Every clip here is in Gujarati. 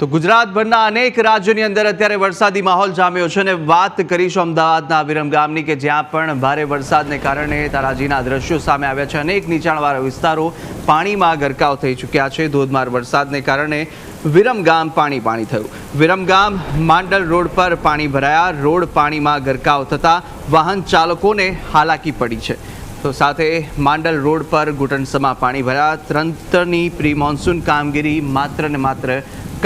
તો ગુજરાતભરના અનેક રાજ્યોની અંદર અત્યારે વરસાદી માહોલ જામ્યો છે અને વાત કરીશું અમદાવાદના વિરમ ગામની કે જ્યાં પણ ભારે વરસાદને કારણે તારાજીના દ્રશ્યો સામે આવ્યા છે. અનેક નીચાણવાળા વિસ્તારો પાણીમાં ગરકાવ થઈ ચૂક્યા છે. ધોધમાર વરસાદને કારણે વિરમ ગામ પાણી પાણી થયું. વિરમ ગામ માંડલ રોડ પર પાણી ભરાયા. રોડ પાણીમાં ગરકાવ થતાં વાહન ચાલકોને હાલાકી પડી છે. તો સાથે માંડલ રોડ પર ઘૂંટણસમાં પાણી ભર્યા. તંત્રની પ્રી મોન્સૂન કામગીરી માત્ર ને માત્ર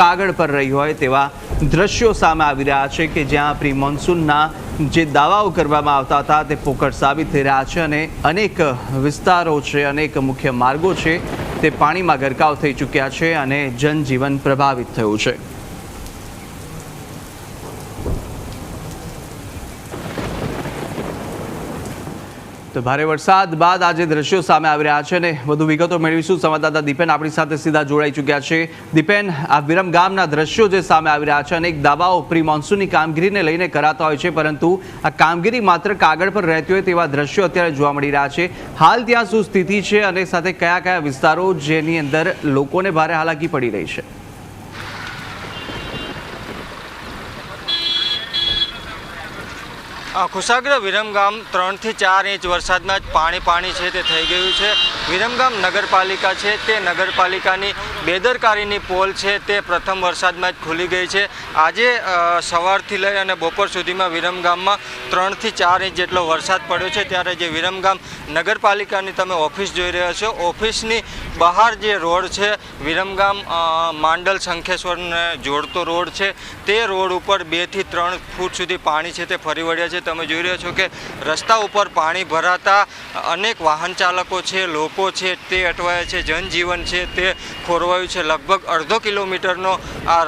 કાગળ પર રહી હોય તેવા દ્રશ્યો સામે આવી રહ્યા છે કે જ્યાં પ્રી મોન્સૂનના જે દાવાઓ કરવામાં આવતા હતા તે પોકળ સાબિત થઈ રહ્યા છે અને અનેક વિસ્તારો છે, અનેક મુખ્ય માર્ગો છે તે પાણીમાં ગરકાવ થઈ ચૂક્યા છે અને જનજીવન પ્રભાવિત થયું છે. તો ભારે વરસાદ બાદ આજે દ્રશ્યો સામે આવી રહ્યા છે અને વધુ વિગતો મેળવીશું. સંવાદદાતા દીપેન આપણી સાથે સીધા જોડાઈ ચૂક્યા છે. દીપેન, આ વિરમ ગામના દ્રશ્યો જે સામે આવી રહ્યા છે અનેક દાવાઓ પ્રી મોન્સૂનની કામગીરીને લઈને કરાતા હોય છે, પરંતુ આ કામગીરી માત્ર કાગળ પર રહેતી હોય તેવા દ્રશ્યો અત્યારે જોવા મળી રહ્યા છે. હાલ ત્યાં શું સ્થિતિ છે અને સાથે કયા કયા વિસ્તારો જેની અંદર લોકોને ભારે હાલાકી પડી રહી છે? આ કુશાગ્ર વિરમગામ ત્રણથી ચાર ઇંચ વરસાદમાં જ પાણી પાણી છે તે થઈ ગયું છે. વિરમગામ નગરપાલિકા છે તે નગરપાલિકાની બેદરકારીની પોલ છે તે પ્રથમ વરસાદમાં જ ખુલી ગઈ છે. આજે સવારથી લઈ અને બપોર સુધીમાં વિરમગામમાં ત્રણથી ચાર ઇંચ જેટલો વરસાદ પડ્યો છે. ત્યારે જે વિરમગામ નગરપાલિકાની તમે ઓફિસ જોઈ રહ્યા છો, ઓફિસની બહાર જે રોડ છે, વિરમગામ માંડલ શંખેશ્વરને જોડતો રોડ છે, તે રોડ ઉપર બેથી ત્રણ ફૂટ સુધી પાણી છે તે ફરી વળ્યા છે. તમે જોઈ રહ્યા છો કે રસ્તા ઉપર પાણી ભરાતા અનેક વાહન ચાલકો છે, લોકો છે, તે અટવાયા છે, જનજીવન છે તે ખોરવાયું છે. લગભગ અડધો કિલોમીટરનો આ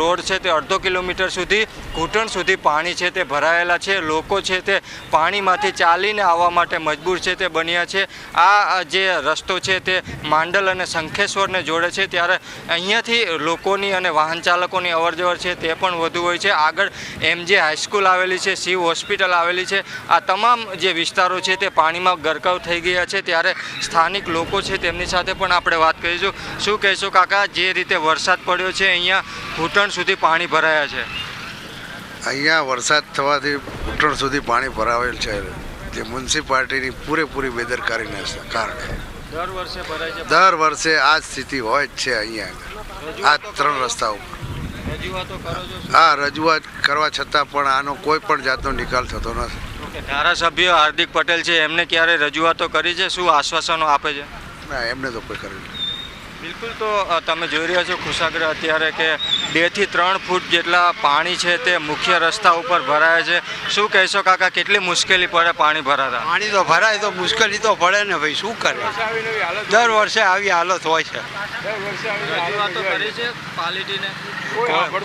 રોડ છે તે અડધો કિલોમીટર સુધી, ઘૂંટણ સુધી પાણી છે તે ભરાયેલા છે. લોકો છે તે પાણીમાંથી ચાલીને આવવા માટે મજબૂર છે તે બન્યા છે. આ જે રસ્તો છે તે માંડલ અને શંખેશ્વરને જોડે છે. ત્યારે અહીંયાથી લોકોની અને વાહન ચાલકોની અવરજવર છે તે પણ વધુ હોય છે. આગળ એમજે હાઈસ્કૂલ આવેલી છે, શિવ હોસ્પિટલ આવેલી છે. આ તમામ જે વિસ્તારો છે તે પાણીમાં ગરકાવ થઈ ગયા છે. ત્યારે સ્થાનિક લોકો છે તેમની સાથે પણ આપણે વાત કરીશું. શું કહેશો કાકા, જે રીતે વરસાદ પડ્યો છે, અહીંયા ઘૂંટણ સુધી પાણી ભરાયા છે? અહીંયા વરસાદ થવાથી ઘૂંટણ સુધી પાણી ભરાવેલ છે. જે મ્યુનિસિપાલિટીની પૂરેપૂરી બેદરકારીને કારણે. દર વર્ષે ભરાય છે? દર વર્ષે આ સ્થિતિ હોય જ છે અહીંયા આ ત્રણ રસ્તા ઉપર. આ રજૂઆત કરવા છતાં પણ આનો કોઈ પણ જાતનો નિકાલ થતો નથી. ધારાસભ્ય હાર્દિક પટેલ છે એમને ક્યારે રજૂઆતો કરી છે? શું આશ્વાસનો આપે છે? ના એમને તો કોઈ કર્યું. બિલકુલ તો તમે જોઈ રહ્યા છો ખુશાગ્ર અત્યારે કે બેથી ત્રણ ફૂટ જેટલા પાણી છે તે મુખ્ય રસ્તા ઉપર ભરાય છે. શું કહેશો કાકા કેટલી મુશ્કેલી પડે પાણી ભરાતા? પાણી તો ભરાય તો મુશ્કેલી તો પડે ને ભાઈ શું કરે? દર વર્ષે આવી હાલત હોય છે.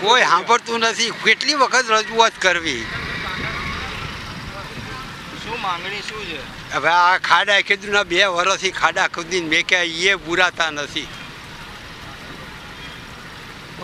કોઈ સાંભળતું નથી. કેટલી વખત રજૂઆત કરવી? શું માંગણી શું છે? હવે આ ખાડા કીધું ના બે વર્ષથી ખાડા ખુદીને મેં ક્યાં એ બુરાતા નથી.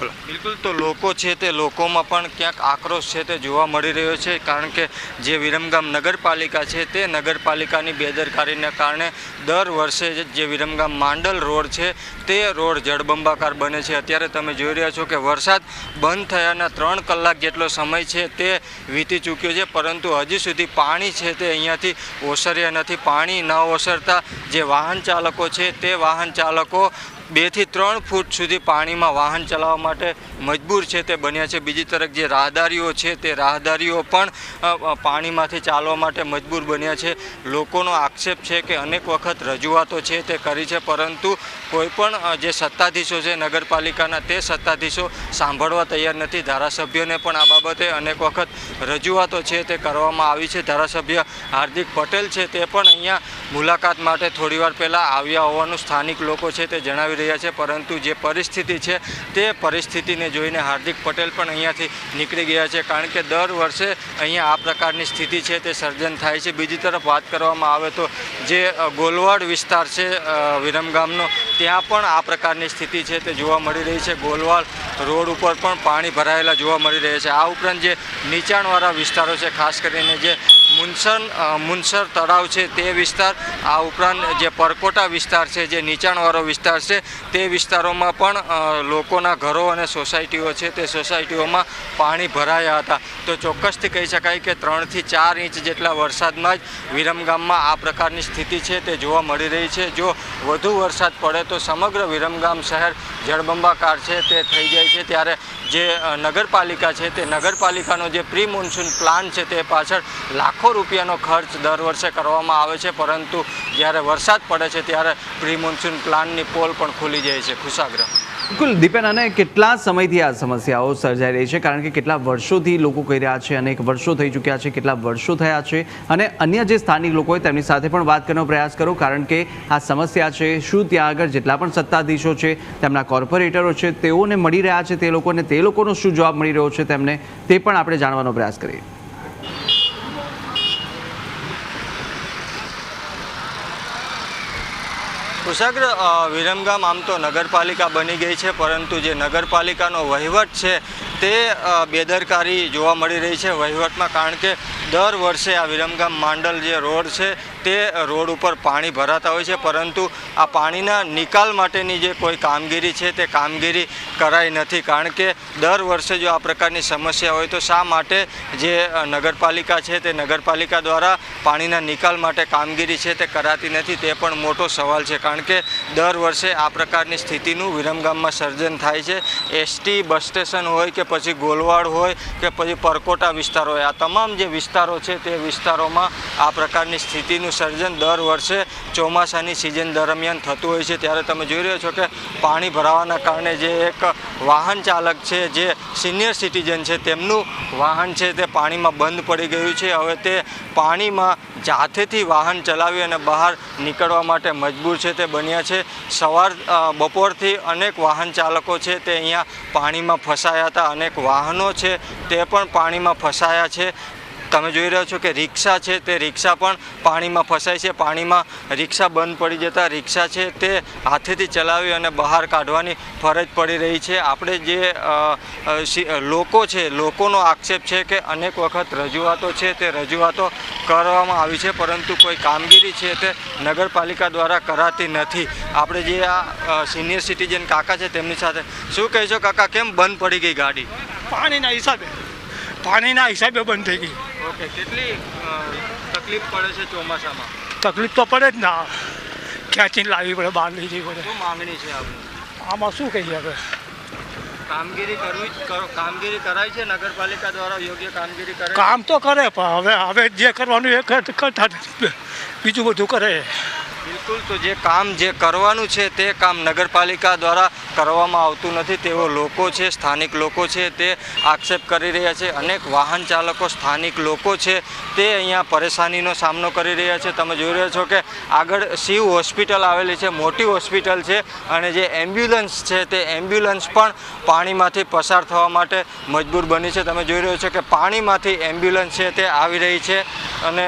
બિલકુલ તો લોકો છે તે લોકોમાં પણ ક્યાંક આક્રોશ છે તે જોવા મળી રહ્યો છે, કારણ કે જે વિરમગામ નગરપાલિકા છે તે નગરપાલિકાની બેદરકારીને કારણે દર વર્ષે જે- વિરમગામ માંડલ રોડ છે તે રોડ જળબંબાકાર બને છે. અત્યારે તમે જોઈ રહ્યા છો કે વરસાદ બંધ થયાના ત્રણ કલાક જેટલો સમય છે તે વીતી ચૂક્યો છે, પરંતુ હજી સુધી પાણી છે તે અહીંયાથી ઓસર્યા નથી. પાણી ન ઓસરતા જે વાહન ચાલકો છે તે વાહન ચાલકો બેથી ત્રણ ફૂટ સુધી પાણીમાં વાહન ચલાવવા માટે મજબૂર છે તે બન્યા છે. બીજી તરફ જે રાહદારીઓ છે તે રાહદારીઓ પણ પાણીમાંથી ચાલવા માટે મજબૂર બન્યા છે. લોકોનો આક્ષેપ છે કે અનેક વખત રજૂઆતો છે તે કરી છે, પરંતુ કોઈપણ જે સત્તાધીશો છે નગરપાલિકાના તે સત્તાધીશો સાંભળવા તૈયાર નથી. ધારાસભ્યોને પણ આ બાબતે અનેક વખત રજૂઆતો છે તે કરવામાં આવી છે. ધારાસભ્ય હાર્દિક પટેલ છે તે પણ અહીંયા મુલાકાત માટે થોડીવાર પહેલાં આવ્યા હોવાનું સ્થાનિક લોકો છે તે જણાવી રહ્યા છે, પરંતુ જે પરિસ્થિતિ છે તે પરિસ્થિતિને જોઈને હાર્દિક પટેલ પણ અહીંયાથી નીકળી ગયા છે, કારણ કે દર વર્ષે અહીંયા આ પ્રકારની સ્થિતિ છે તે સર્જન થાય છે. બીજી તરફ વાત કરવામાં આવે તો જે ગોલવાડ વિસ્તાર છે વિરમગામનો, ત્યાં પણ આ પ્રકારની સ્થિતિ છે તે જોવા મળી રહી છે. ગોલવાડ રોડ ઉપર પણ પાણી ભરાયેલા જોવા મળી રહ્યા છે. આ ઉપરાંત જે નીચાણવાળા વિસ્તારો છે ખાસ કરીને જે મુનસર અ, મુનસર તળાવ છે તે વિસ્તાર આ ઉપરાંત જે પરકોટા વિસ્તાર છે જે નીચાણવાળો વિસ્તાર છે તે વિસ્તારોમાં પણ લોકોના ઘરો અને સોસાયટીઓ છે તે સોસાયટીઓમાં પાણી ભરાયા હતા. તો ચોક્કસથી કહી શકાય કે ત્રણથી ચાર ઇંચ જેટલા વરસાદમાં જ વિરમગામમાં આ પ્રકારની સ્થિતિ છે તે જોવા મળી રહી છે. જો વધુ વરસાદ પડે તો સમગ્ર વિરમગામ શહેર જળબંબાકાર છે તે થઈ જાય છે ત્યારે જે નગરપાલિકા છે તે નગરપાલિકાનો જે પ્રી મોન્સૂન પ્લાન છે તે પાછળ લાખો રૂપિયાનો ખર્ચ દર વર્ષે કરવામાં આવે છે. પરંતુ જ્યારે વરસાદ પડે છે ત્યારે પ્રી મોન્સૂન પ્લાનની પોલ પણ ખુલી જાય છે. ખુશાગ્રહ બિલકુલ, દીપેન, અને કેટલા સમયથી આ સમસ્યાઓ સર્જાઈ રહી છે? કારણ કે કેટલા વર્ષોથી લોકો કહી રહ્યા છે અનેક વર્ષો થઈ ચૂક્યા છે, કેટલા વર્ષો થયા છે? અને અન્ય જે સ્થાનિક લોકો હોય તેમની સાથે પણ વાત કરવાનો પ્રયાસ કરો કારણ કે આ સમસ્યા છે, શું ત્યાં આગળ જેટલા પણ સત્તાધીશો છે, તેમના કોર્પોરેટરો છે, તેઓને મળી રહ્યા છે તે લોકોને, તે લોકોનો શું જવાબ મળી રહ્યો છે તેમને, તે પણ આપણે જાણવાનો પ્રયાસ કરીએ. કુશાગ્ર વિરમગામ આમ તો નગરપાલિકા બની ગઈ છે પરંતુ જે નગરપાલિકાનો વહીવટ છે તે બેદરકારી જોવા મળી રહી છે વહીવટમાં, કારણ કે દર વર્ષે આ વિરમગામ માંડલ જે રોડ છે, તે રોડ ઉપર પાણી ભરાતા હોય છે. પરંતુ આ પાણીના નિકાલ માટેની જે કોઈ કામગીરી છે, તે કામગીરી કરાઈ નથી. કારણ કે દર વર્ષે જો આ પ્રકારની સમસ્યા હોય, તો શા માટે જે નગરપાલિકા છે, તે નગરપાલિકા દ્વારા પાણીના નિકાલ માટે કામગીરી છે, તે કરાતી નથી, તે પણ મોટો સવાલ છે. કારણ કે દર વર્ષે આ પ્રકારની સ્થિતિનું વિરમગામમાં સર્જન થાય છે. એસટી બસ સ્ટેશન હોય કે પછી ગોલવાડ હોય કે પછી પરકોટા વિસ્તાર હોય. આ તમામ જે વિસ્તારો છે તે વિસ્તારોમાં આ પ્રકારની સ્થિતિનું સર્જન દર વર્ષે ચોમાસાની સિઝન દરમિયાન થતું હોય છે. ત્યારે તમે જોઈ રહ્યો છો કે પાણી ભરાવાના કારણે જે એક વાહન ચાલક છે, જે સિનિયર સિટીઝન છે, તેમનું વાહન છે તે પાણીમાં બંધ પડી ગયું છે. હવે તે પાણીમાં જાતેથી વાહન ચલાવી અને બહાર નીકળવા માટે મજબૂર છે. તે બન્યા છે. સવાર બપોરથી અનેક વાહન ચાલકો છે તે અહીંયા પાણીમાં ફસાયા હતા. અનેક વાહનો છે તે પણ પાણીમાં ફસાયા છે. તમે જોઈ રહ્યો છો કે રિક્ષા છે, તે રિક્ષા પણ પાણીમાં ફસાય છે. પાણીમાં રિક્ષા બંધ પડી જતાં રિક્ષા છે, તે હાથેથી ચલાવી અને બહાર કાઢવાની ફરજ પડી રહી છે. આપણે જે લોકો છે, લોકોનો આક્ષેપ છે કે અનેક વખત રજૂઆતો છે, તે રજૂઆતો કરવામાં આવી છે, પરંતુ કોઈ કામગીરી છે તે નગરપાલિકા દ્વારા કરાતી નથી. આપણે જે આ સિનિયર સિટીઝન કાકા છે, તેમની સાથે શું કહેશો કાકા? કેમ બંધ પડી ગઈ ગાડી? પાણીના હિસાબે. પાણીના હિસાબે બંધ થઈ ગઈ. ઓકે કેટલી તકલીફ પડે છે ચોમાસામાં? તકલીફ તો પડે જ ના ખેંચીને લાવવી પડે બહાર લઈ જવી પડે. શું માંગણી છે આપણી આમાં શું કહીએ હવે કામગીરી કરવી કરો- કામગીરી કરાય છે નગરપાલિકા દ્વારા યોગ્ય કામગીરી કરે કામ તો કરે પણ હવે હવે જે કરવાનું એ કર- કરતા બીજું બધું કરે. બિલકુલ, તો જે કામ જે કરવાનું છે તે કામ નગરપાલિકા દ્વારા કરવામાં આવતું નથી. તેઓ લોકો છે, સ્થાનિક લોકો છે, તે આક્ષેપ કરી રહ્યા છે. અનેક વાહન ચાલકો, સ્થાનિક લોકો છે, તે અહીંયા પરેશાનીનો સામનો કરી રહ્યા છે. તમે જોઈ રહ્યા છો કે આગળ શિવ હોસ્પિટલ આવેલી છે, મોટી હોસ્પિટલ છે અને જે એમ્બ્યુલન્સ છે તે એમ્બ્યુલન્સ પણ પાણીમાંથી પસાર થવા માટે મજબૂર બની છે. તમે જોઈ રહ્યો છો કે પાણીમાંથી એમ્બ્યુલન્સ છે તે આવી રહી છે અને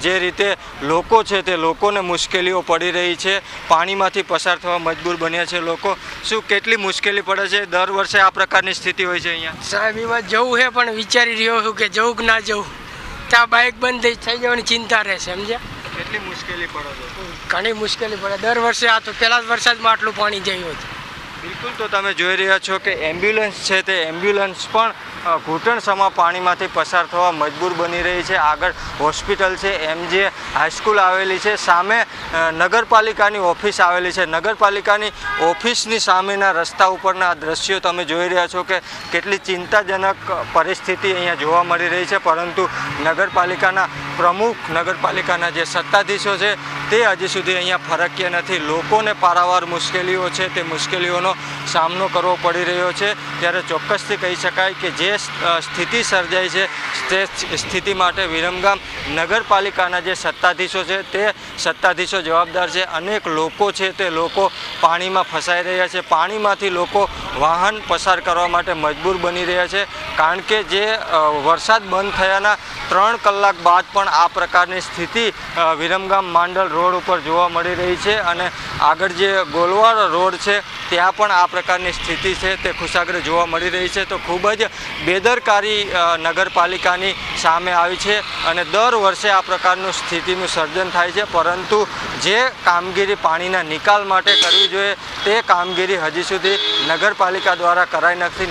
જે રીતે લોકો છે તે લોકોને મુશ્કેલીઓ પડી રહી છે. પાણીમાંથી પસાર થવા મજબૂર બન્યા છે લોકો. શું કેટલી મુશ્કેલી પડે છે? દર વર્ષે આ પ્રકારની સ્થિતિ હોય છે અહીંયા. સાહેબ એમાં જવું છે પણ વિચારી રહ્યો છું કે જવું કે ના જવું. ત્યાં બાઇક બંધ થઈ જવાની ચિંતા રહે છે સમજ્યા? કેટલી મુશ્કેલી પડે છે? ઘણી મુશ્કેલી પડે. દર વર્ષે આ તો પહેલા જ વરસાદમાં આટલું પાણી જયું હતું. બિલકુલ, તો તમે જોઈ રહ્યા છો કે એમ્બ્યુલન્સ છે તે એમ્બ્યુલન્સ પણ ઘૂંટણસમા પાણીમાંથી પસાર થવા મજબૂર બની રહી છે. આગળ હોસ્પિટલ છે એમ જે હાઈસ્કૂલ આવેલી છે. સામે નગરપાલિકાની ઓફિસ આવેલી છે. નગરપાલિકાની ઓફિસની સામેના રસ્તા ઉપરના દ્રશ્યો તમે જોઈ રહ્યા છો કે કેટલી ચિંતાજનક પરિસ્થિતિ અહીંયા જોવા મળી રહી છે. પરંતુ નગરપાલિકાના પ્રમુખ નગરપાલિકાના જે સત્તાધીશો છે, તે હજી સુધી અહીંયા ફરક્યા નથી. લોકોને પારાવાર મુશ્કેલીઓ છે, તે મુશ્કેલીઓનો સામનો કરવો પડી રહ્યો છે. ત્યારે ચોક્કસથી કહી શકાય કે જે સ્થિતિ સર્જાઈ છે, તે સ્થિતિ માટે વિરમગામ નગરપાલિકાના જે સત્તાધીશો છે, તે સત્તાધીશો જવાબદાર છે. અનેક લોકો છે, તે લોકો પાણીમાં ફસાઈ રહ્યા છે. પાણીમાંથી લોકો વાહન પસાર કરવા માટે મજબૂર બની રહ્યા છે. કારણ કે જે વરસાદ બંધ થયાના ત્રણ કલાક બાદ પણ આ પ્રકારની સ્થિતિ વિરમગામ માંડલ રોડ ઉપર જોવા મળી રહી છે અને આગળ જે ગોલવાડ રોડ છે, ત્યાં પણ આ પ્રકારની સ્થિતિ છે, તે ખુશાગ્ર જોવા મળી રહી છે. તો ખૂબ જ બેદરકારી નગરપાલિકાની સામે આવી છે અને દર વર્ષે આ પ્રકારનું સ્થિતિનું સર્જન થાય છે. પરંતુ જે કામગીરી પાણીના નિકાલ માટે કરવી જોઈએ, તે કામગીરી હજી સુધી નગરપાલિકા દ્વારા કરાઈ નથી